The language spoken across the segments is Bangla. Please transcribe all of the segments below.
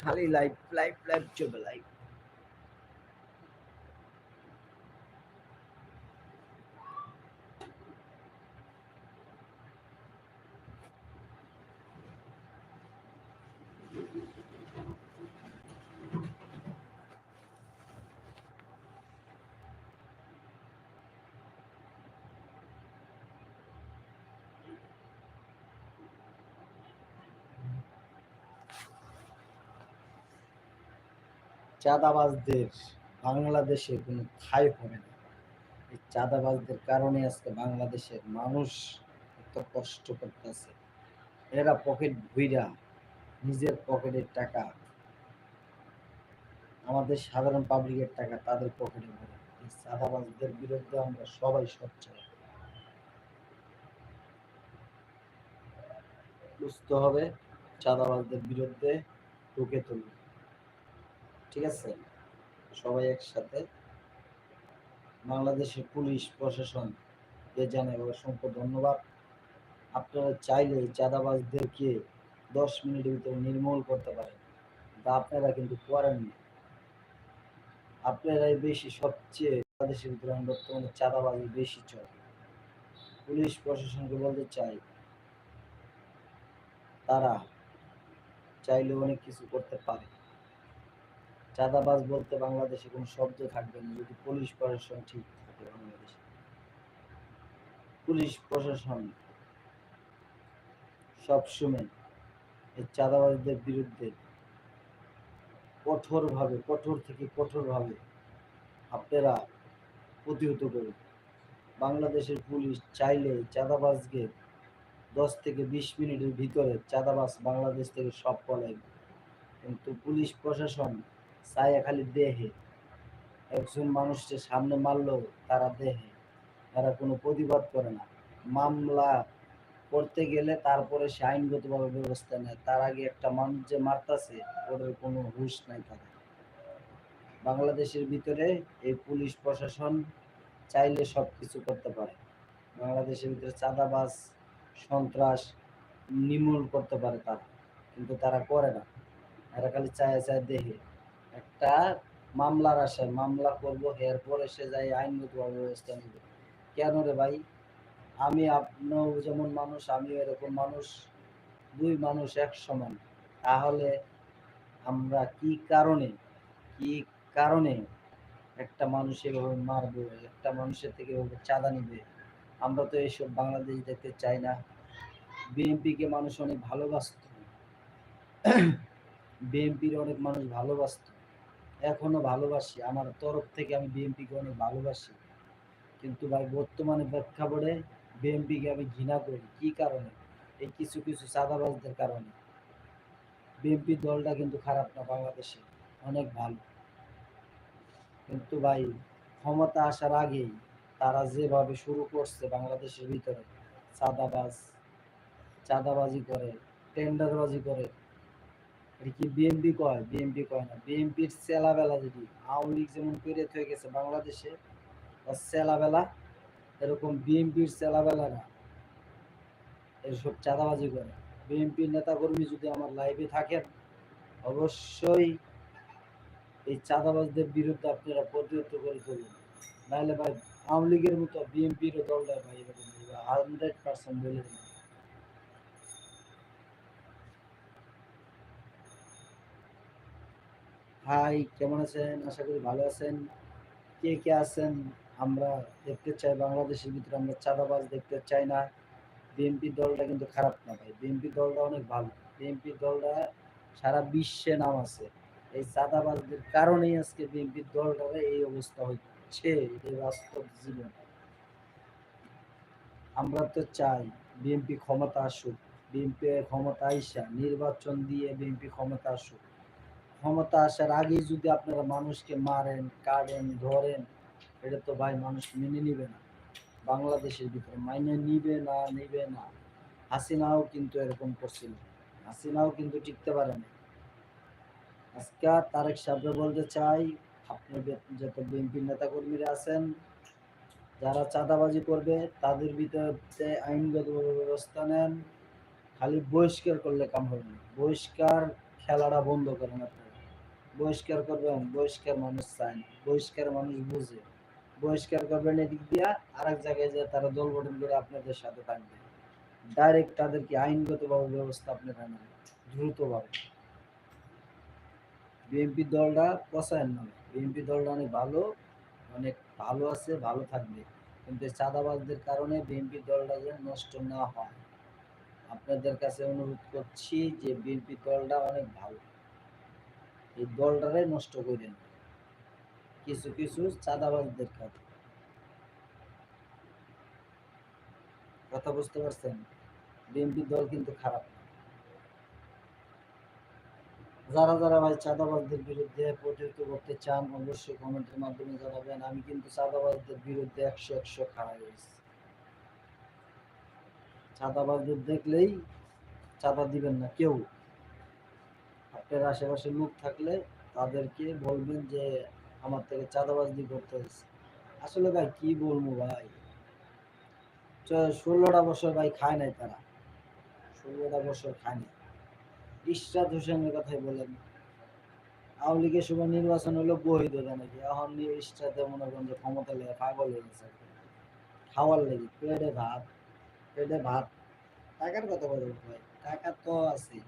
খালি লাইভ লাইভ লাইভ চলবে লাইভ চাঁদাবাজদের বাংলাদেশে কোনো ঠাই হবে না। এই চাঁদাবাজদের কারণে আজকে বাংলাদেশের মানুষ এত কষ্ট করতেছে। এরা পকেট ভুইরা নিজের পকেটের টাকা, আমাদের সাধারণ পাবলিকের টাকা তাদের পকেটে ভরে এই চাঁদাবাজদের বিরুদ্ধে আমরা সবাই সোচ্চার বুঝতে হবে, চাঁদাবাজদের বিরুদ্ধে ঢুকে তুলবে ঠিক আছে? সবাই একসাথে বাংলাদেশের পুলিশ, প্রশাসন, কে জানাই অসংখ্য ধন্যবাদ। আপনারা চাইলে চাঁদাবাজদেরকে দশ মিনিটের ভিতরে নির্মূল করতে পারেন। তা আপনারা কিন্তু করেন না। আপনারাই বেশি সবচেয়ে বাংলাদেশের ভিতরে বর্তমানে চাঁদাবাজি বেশি চলে। পুলিশ, প্রশাসনকে বলতে চাই, তারা চাইলে অনেক কিছু করতে পারে। চাঁদাবাজ বলতে বাংলাদেশে কোনো শব্দ থাকবে না, যদি পুলিশ প্রশাসন ঠিক থাকে বাংলাদেশে। পুলিশ প্রশাসন সবসময় এই চাঁদাবাজদের বিরুদ্ধে কঠোরভাবে, কঠোর থেকে কঠোরভাবে আপনারা প্রতিহত করুন। বাংলাদেশের পুলিশ চাইলে চাঁদাবাজকে দশ থেকে বিশ মিনিটের ভিতরে চাঁদাবাজ বাংলাদেশ থেকে সব পলাইবে কিন্তু পুলিশ প্রশাসন চায় খালি দেহে। একজন মানুষকে সামনে মারলো, তারা দেহে। তারা কোনো প্রতিবাদ করে না। মামলা করতে গেলে তারপরে সে আইনগতভাবে ব্যবস্থা নেয়। তার আগে একটা মানুষ যে মারতাছে, ওদের কোনো হুঁশ নাই তাদের। বাংলাদেশের ভিতরে এই পুলিশ প্রশাসন চাইলে সব কিছু করতে পারে। বাংলাদেশের ভিতরে চাঁদাবাজ, সন্ত্রাস নির্মূল করতে পারে তারা। কিন্তু তারা করে না। এরা খালি চায় চায় দেহে। একটা মামলার আশায় মামলা করব, এরপরে সে যাই আইনগত ব্যবস্থা নেবে। কেন রে ভাই? আমি আপনিও যেমন মানুষ, আমিও এরকম মানুষ, দুই মানুষ এক সমান। তাহলে আমরা কি কারণে কি কারণে একটা মানুষ এভাবে মারবো, একটা মানুষের থেকে এভাবে চাঁদা নিবে? আমরা তো এইসব বাংলাদেশ দেখতে চাই না। বিএনপিকে মানুষ অনেক ভালোবাসত। বিএনপির অনেক মানুষ ভালোবাসত। এখনও ভালোবাসি। আমার তরফ থেকে আমি বিএনপিকে অনেক ভালোবাসি। কিন্তু ভাই, বর্তমানে প্রেক্ষাপটে বিএনপিকে আমি ঘৃণা করি। কি কারণে? এই কিছু কিছু চাঁদাবাজদের কারণে। বিএনপি দলটা কিন্তু খারাপ না বাংলাদেশে। অনেক ভালো। কিন্তু ভাই, ক্ষমতা আসার আগেই তারা যেভাবে শুরু করছে বাংলাদেশের ভিতরে, চাঁদাবাজ, চাঁদাবাজি করে, টেন্ডারবাজি করে এটা কি বিএনপি কয়? বিএনপি কয় না। বিএনপির চেলাবেলা যদি আওয়ামী লীগ যেমন করে হয়ে গেছে বাংলাদেশে চেলাবেলা এরকম বিএনপির চেলাবেলা না এসব চাঁদাবাজি করে। বিএনপির নেতাকর্মী যদি আমার লাইভে থাকেন, অবশ্যই এই চাঁদাবাজদের বিরুদ্ধে আপনারা প্রতিহত করে তুলুন। নাহলে ভাই, আওয়ামী লীগের মতো বিএনপির দলটা ভাই এরকম হান্ড্রেড পার্সেন্ট বলে দিন হাই কেমন আছেন? আশা করি ভালো আছেন। কে কে আছেন? আমরা দেখতে চাই, বাংলাদেশের ভিতরে আমরা চাঁদাবাজ দেখতে চাই না। বিএনপি দলটা কিন্তু খারাপ না ভাই। বিএনপি দলটা অনেক ভালো। বিএনপি দলটা সারা বিশ্বে নাম আছে। এই চাঁদাবাজদের কারণেই আজকে বিএনপি দলটার এই অবস্থা হচ্ছে, এই বাস্তব জীবন। আমরা তো চাই বিএনপি ক্ষমতা আসুক বিএনপি ক্ষমতা আইসা, নির্বাচন দিয়ে বিএনপি ক্ষমতা আসুক। ক্ষমতা আসার আগেই যদি আপনারা মানুষকে মারেন কাটেন ধরেন, এটা তো ভাই মানুষ মেনে নিবে না। বাংলাদেশের ভিতরে মাইনে নিবে না নিবে না। হাসিনাও কিন্তু এরকম করছিল। হাসিনাও কিন্তু টিকতে পারে না আজকে তারেক সাহেব বলতে চাই আপনি যত বিএনপির নেতা কর্মীরা আছেন, যারা চাঁদাবাজি করবে, তাদের ভিতরে আইনগত ব্যবস্থা নেন। খালি বহিষ্কার করলে কাম হবে না। বহিষ্কার খেলাটা বন্ধ করেন আপনারা। বহিষ্কার করবেন বহিষ্কার মানুষ চায় না। বহিষ্কার মানুষ বুঝে। বহিষ্কার করবেন এদিক দিয়া আর এক জায়গায় যে তারা দল গঠন করে আপনাদের সাথে থাকবে। ডাইরেক্ট তাদেরকে আইনগতভাবে ব্যবস্থা আপনারা নেন দ্রুতভাবে। বিএনপি দলটা পচায়েন না বিএনপি দলটা অনেক ভালো অনেক ভালো আছে, ভালো থাকবে। কিন্তু চাঁদাবাজদের কারণে বিএনপি দলটা যেন নষ্ট না হয়। আপনাদের কাছে অনুরোধ করছি যে বিএনপি দলটা অনেক ভালো। এই দলটারে নষ্ট করেন কিছু কিছু চাঁদাবাজদের কাছে কথা বুঝতে পারছেন? বিএনপি দল কিন্তু খারাপ। যারা যারা ভাই চাঁদাবাজদের বিরুদ্ধে প্রতিহত করতে চান, অবশ্যই কমেন্টের মাধ্যমে জানাবেন। আমি কিন্তু চাঁদাবাজদের বিরুদ্ধে একশো একশো খাড়া রয়েছি। চাঁদাবাজদের দেখলেই চাঁদা দিবেন না কেউ। আপনার আশেপাশে লোক থাকলে তাদেরকে বলবেন যে আমার থেকে চাঁদাবাজি করতে হয়েছে। আসলে ভাই, কি বলব ভাই? ষোলোটা বছর ভাই খায় নাই তারা। ষোলোটা বছর খায় নাই। ইশরাত হোসেনের কথাই বলেন। আওয়ামী লীগের সময় নির্বাচন হলো বহিদ নাকি? এখন ইশরাতে মনে করেন যে ক্ষমতা লেগে পাগল হয়ে গেছে। খাওয়ার লেগে, পেটে ভাত পেটে ভাত। টাকার কথা বলব ভাই, টাকা তো আছে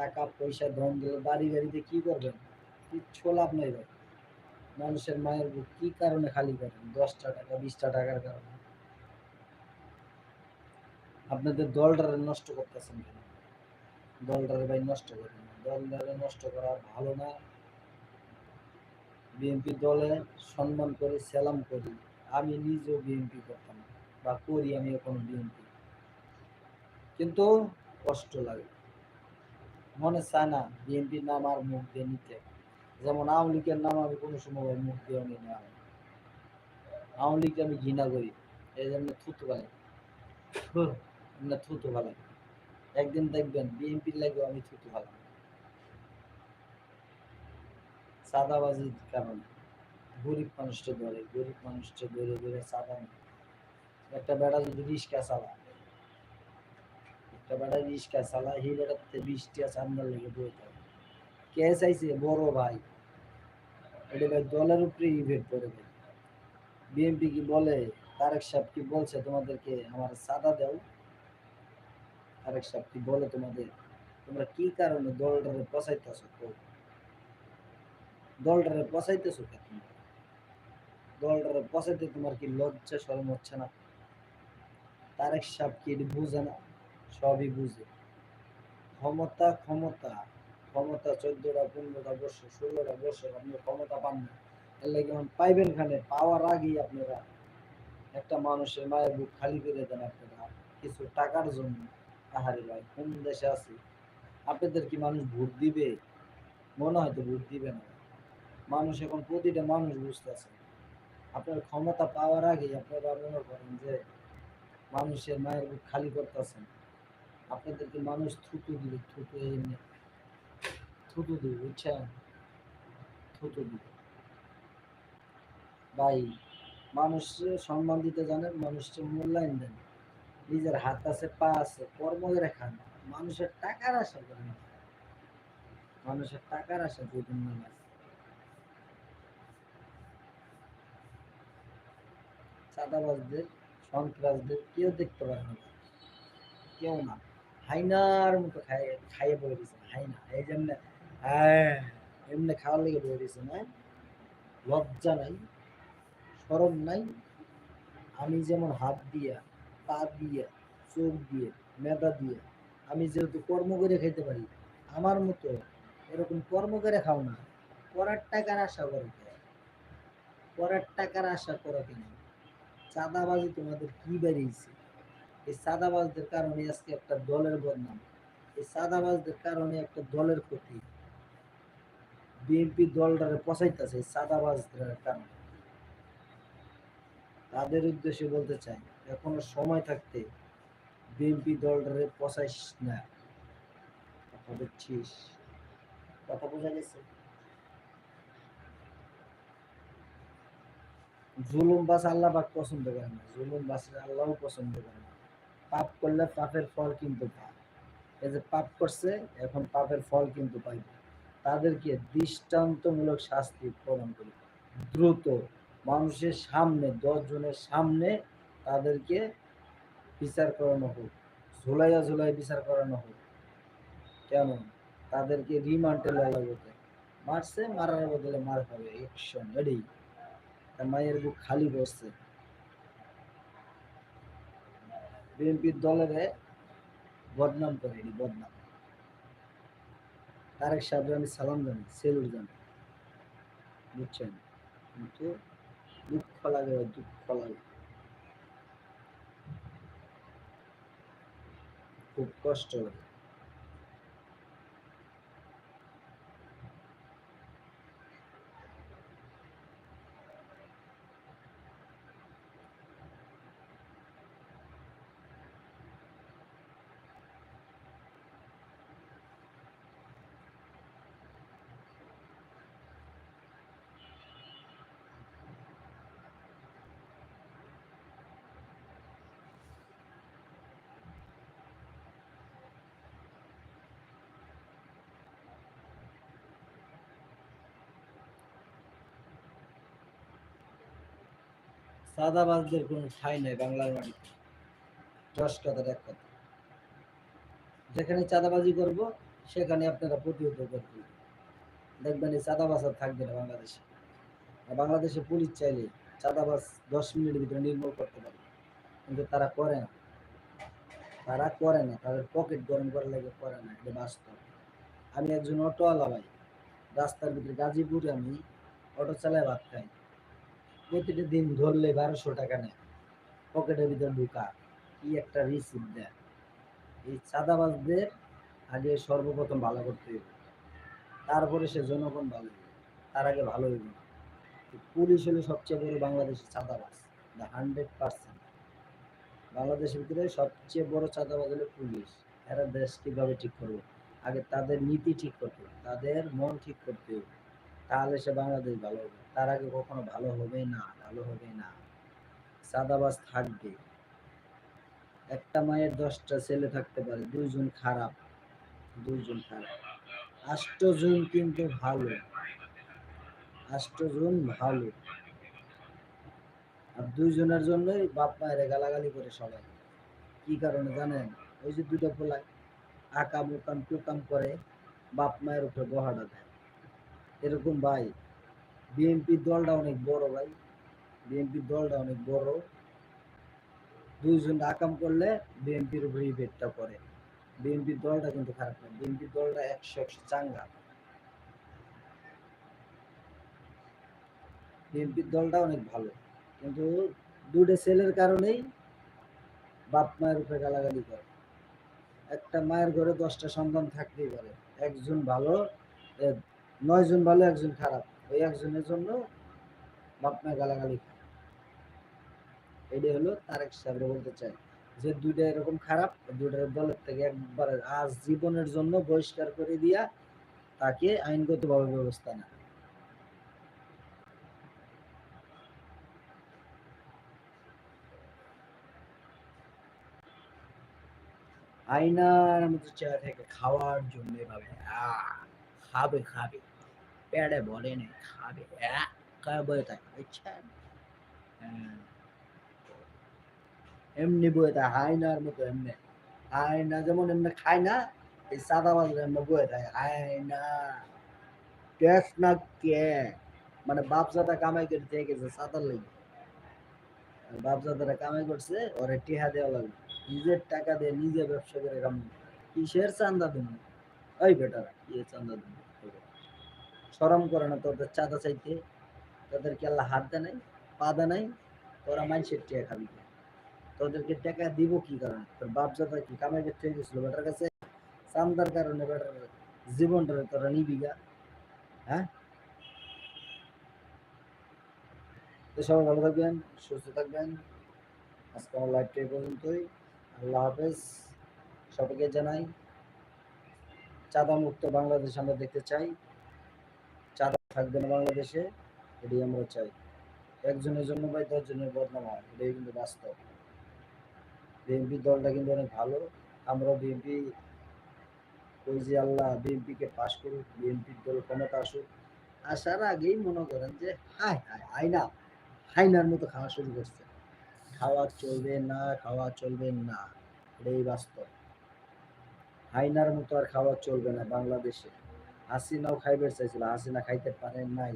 টাকা, পয়সা, ধন দিলে, বাড়ি গাড়িতে কি করবেন? কিচ্ছু লাভ নেই মানুষের মায়ের বুক কি কারণে খালি করেন? দশটা টাকা, বিশটা টাকার কারণে। আপনাদের দলটারে নষ্ট করতেছেন কেন? দলটারে ভাই নষ্ট করেন। দলটারে নষ্ট করা ভালো না। বিএনপি দলে সম্মান করি, সালাম করি। আমি নিজেও বিএনপি করতাম বা করি আমি এখন বিএনপি কিন্তু কষ্ট লাগে। মনে চায় না বিএনপির নাম আর মুখ দিয়ে নিতে। যেমন আওয়ামী লীগের নাম আমি কোনো সময় মুখ দিয়ে নিই। না আওয়ামী লীগকে আমি ঘৃণা করি এই জন্য থুতু এমনি থুতু গালে একদিন দেখবেন বিএনপির লাগেও আমি থুতু গালাম চাঁদাবাজির কারণে গরিব মানুষটা ধরে গরিব মানুষটা ধরে ধরে চাঁদা একটা বেড়া যদি রিক্সা চালা একটা বেড়া রিক্সা চালা সেই বৃষ্টি চান্দার লেগে বই কে চাইছে বড় ভাই। এটা ভাই, দলের উপরে ইভেন্ট করে ভাই। বিএনপি কি বলে? তারেক সাহেব কি বলছে তোমাদেরকে? আমার সাদা দাও। তারেক সাহেব কি বলে তোমাদের? তোমরা কি কারণে দলটারে পচাইতেছো দলটারে পচাইতেছো কে তোমরা দলটারে পচাইতে তোমার কি লজ্জা, শরম হচ্ছে না? তারেক সাহেব কি বুঝে না? সবই বুঝে। ক্ষমতা ক্ষমতা ক্ষমতা চোদ্দটা, পনেরোটা বছর ষোলোটা বছর আপনি ক্ষমতা পান না। এর লাগে পাইবেন খানে, পাওয়ার আগেই আপনারা একটা মানুষের মায়ের বুক খালি করে দেন আপনারা কিছু টাকার জন্য। আহারে ভাই, কোন দেশে আছে? আপনাদের কি মানুষ ভোট দিবে? মনে হয় তো ভোট দিবে না। মানুষ এখন প্রতিটা মানুষ বুঝতেছে। আপনার ক্ষমতা পাওয়ার আগেই আপনারা মনে করেন যে মানুষের মায়ের বুক খালি করতেছেন। আপনাদেরকে মানুষ থুতু দিবে, থুতু এমনি থুতু দিবে, বুঝছেন? থুতু দিবে। ভাই মানুষের সম্মান দিতে জানেন মানুষের মূল্যায়ন দেন। নিজের হাত আছে, পা আছে, কর্ম করে খান। মানুষের টাকার আশা করেন মানুষের টাকার আশা করবেন না। চাঁদাবাজদের, সন্ত্রাসদের কেউ দেখতে পারে না। কেউ না। হাইনার মতো খাই খাইয়ে বলে দিছে, হাইনা। এই হ্যাঁ এমনি খাওয়ার লেগে বলে দিছে না লজ্জা নাই সরম নাই। আমি যেমন হাত দিয়া, পা দিয়া, চোখ দিয়ে, মেদা দিয়ে, আমি যেহেতু কর্ম করে খেতে পারি, আমার মতো এরকম কর্ম করে খাও না। পরের টাকার আশা করো কে? পরের টাকার আশা করো কেন? চাঁদাবাজি তোমাদের কি বেরিয়েছে এই চাঁদাবাজদের কারণে আজকে একটা দলের বদনাম। এই চাঁদাবাজদের কারণে একটা দলের ক্ষতি। বিএনপি দলটারে পচাইতেছে এই চাঁদাবাজদের কারণে। তাদের উদ্দেশ্যে বলতে চাই, এখনও সময় থাকতে বিএনপি দলটারে পচাইস না। কথা বুঝছিস কথা বোঝা গেছে? জুলুম বাস আল্লাহ পছন্দ করে না। জুলুম বাস আল্লাহও পছন্দ করে না। পাপ করলে পাপের ফল কিন্তু পায়। এই যে পাপ করছে, এখন পাপের ফল কিন্তু পাইবে। তাদেরকে দৃষ্টান্তমূলক শাস্তি প্রদান করি দ্রুত মানুষের সামনে, দশ জনের সামনে তাদেরকে বিচার করানো হোক। ঝুলাইয়া ঝুলাই বিচার করানো হোক। কেন? তাদেরকে রিমান্ডে লাগা বলতে মারছে, মারার বদলে মার একশন রেডি তার মায়ের বুক খালি বসছে বিএনপির দলের বদনাম করেনি বদনাম। তারেক সাহেব আমি সালাম জানি সেলুর জানি বুঝছেন? কিন্তু দুঃখ লাগে দুঃখ লাগে। খুব কষ্ট লাগে। সাদাবাজদের কোনো ঠাই নাই বাংলার মাটিতে দশ কথার এক কথা। যেখানে চাঁদাবাজি করব, সেখানে আপনারা প্রতিহত করবেন দেখবেন এই চাঁদাবাজ আর থাকবে না বাংলাদেশে। আর বাংলাদেশে পুলিশ চাইলে চাঁদাবাজ দশ মিনিটের ভিতরে নির্মূল করতে পারে। কিন্তু তারা করে না। তারা করে না। তাদের পকেট গরম করার লাগে করে না। এটা বাস্তব। আমি একজন অটোওয়ালা ভাই। রাস্তার ভিতরে গাজীপুরে আমি অটো চালায় ভাত খাই। প্রতিটা দিন ধরলে বারোশো টাকা নেয়। পকেটের ভিতরে ঢুকা। কি একটা রিসিপ্ট দেয়। এই চাঁদাবাজদের আগে সর্বপ্রথম ভালো করতে হবে তারপরে সে জনগণ ভালো হবে তার আগে ভালো হইব না। পুলিশ হলো সবচেয়ে বড় বাংলাদেশের চাঁদাবাজ। দ্য হান্ড্রেড পার্সেন্ট বাংলাদেশের ভিতরে সবচেয়ে বড় চাঁদাবাজ হলো পুলিশ। এরা দেশ কীভাবে ঠিক করবে? আগে তাদের নীতি ঠিক করতে হবে। তাদের মন ঠিক করতে হবে। তাহলে সে বাংলাদেশ ভালো হবে। তার আগে কখনো ভালো হবে না, ভালো হবে না। চাঁদাবাজ থাকবে। একটা মায়ের দশটা ছেলে থাকতে পারে, দুইজন খারাপ দুইজন খারাপ। আষ্টজন কিন্তু ভালো, আষ্টজন ভালো। আর দুইজনের জন্যই বাপ মায়ের গালাগালি করে সবাই। কি কারণে জানেন? ওই যে দুটো পোলায় আকাম উকাম টুকাম করে বাপ মায়ের উপরে বহাটা দেয়। এরকম ভাই। বিএনপি দলটা অনেক বড় ভাই। বিএনপি দলটা অনেক বড়। দুইজন আকাম করলে বিএনপির উপরে ইফেক্টটা পড়ে। বিএনপির দলটা কিন্তু খারাপ না। বিএনপির দলটা একশো একশো চাঙ্গা। বিএনপির দলটা অনেক ভালো। কিন্তু দুটো ছেলের কারণেই বাপ মায়ের উপরে গালাগালি করে। একটা মায়ের ঘরে দশটা সন্তান থাকতেই পারে। একজন ভালো এ, নয়জন ভালো একজন খারাপ। ওই একজনের জন্য বাপ মায়ের গালাগালি এটাই হলো তারেক সাহেব বলতে চাই যে দুইটা এরকম খারাপ দুইটার দলের থেকে একবারে আজ জীবনের জন্য বহিষ্কার করে দিয়া তাকে আইনগতভাবে ব্যবস্থা না আয়নার মতো চেহারা থেকে খাওয়ার জন্য এভাবে খাবে খাবে। পেটে ভরে নেই খাবে। বয়ে থাকে বুঝছেন হ্যাঁ। এমনি বয়ে থাকে আয়নার মতো এমনি। আয়না যেমন এমনি খায় না, এই সাদা বাজার এমনি বয়ে থাকে আয়না ক্যাশ না কে? মানে বাপজাদা কামাই করে দিয়ে গেছে সাদার লেগে। বাপজাদারা কামাই করছে, ওরে টিহা দেওয়া লাগবে। নিজের টাকা দিয়ে নিজে ব্যবসা করে কাম কিসের চান্দা দিন ওই বেটারা, কি চান্দা দিন সরম করে না তোদের চাঁদা চাইতে। তোদেরকে আল্লাহ হাত দেয় নাই, পা দেয় নাই, তোরা মানুষের টিয়া খাবি তোদেরকে টাকা দিব কি কারণে? তোর বাপ জাদা কি কামাই করতে গেছিল বেটার কাছে? চান্দার কারণে বেটার জীবনটা তোরা নিবি গা। হ্যাঁ? তো সবাই ভালো থাকবেন, সুস্থ থাকবেন। আজকে আমার লাইভটা এই পর্যন্তই। আল্লাহ হাফেজ। সবাইকে জানাই চাঁদা মুক্ত বাংলাদেশ আমরা দেখতে চাই। থাকবে না বাংলাদেশে এটি আমরা চাই। একজনের জন্য ভাই দশজনের বদনাম হয়, এটাই কিন্তু বাস্তব। বিএনপি দলটা কিন্তু অনেক ভালো আমরা বিএনপি, ওই যে আল্লাহ বিএনপিকে পাশ করুক, বিএনপির দল ক্ষমতা আসুক। আসার আগেই মনে করেন যে হাই হাই আয়না হাইনার মতো খাওয়া শুরু করছে। খাওয়া চলবে না, খাওয়া চলবে না, এটাই বাস্তব। হাইনার মতো আর খাওয়া চলবে না বাংলাদেশে। হাসিনাও খাইবার চাইছিল, হাসিনা খাইতে পারেন নাই।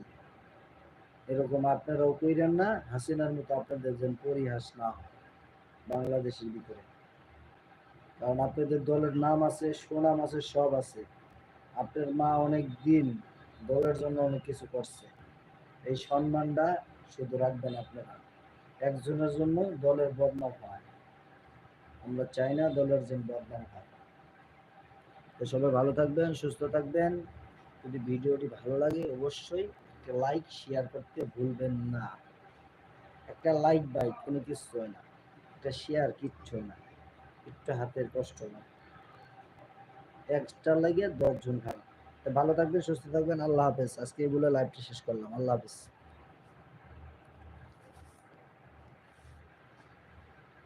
এরকম আপনারাও কইরেন না, হাসিনার মতো আপনাদের যেন পরিহাস না বাংলাদেশের ভিতরে। কারণ আপনাদের দলের নাম আছে, সুনাম আছে, সব আছে। আপনার মা অনেক দিন দলের জন্য অনেক কিছু করছে। এই সম্মানটা শুধু রাখবেন আপনারা। একজনের জন্য দলের বদনাম হয়। আমরা চাই না দলের যেন বদনাম হয়। তো সবাই ভালো থাকবেন, সুস্থ থাকবেন। যদি ভিডিওটি ভালো লাগে, অবশ্যই একটা লাইক শেয়ার করতে ভুলবেন না। একটা লাইক বাই কোনো কিছু হয় না। একটা শেয়ার কিচ্ছু না। একটু হাতের কষ্ট না। এক্সট্রা লাগে দশজন খারাপ ভালো থাকবেন, সুস্থ থাকবেন, আল্লাহ হাফেজ। আজকে এগুলো লাইভটি শেষ করলাম। আল্লাহ হাফেজ।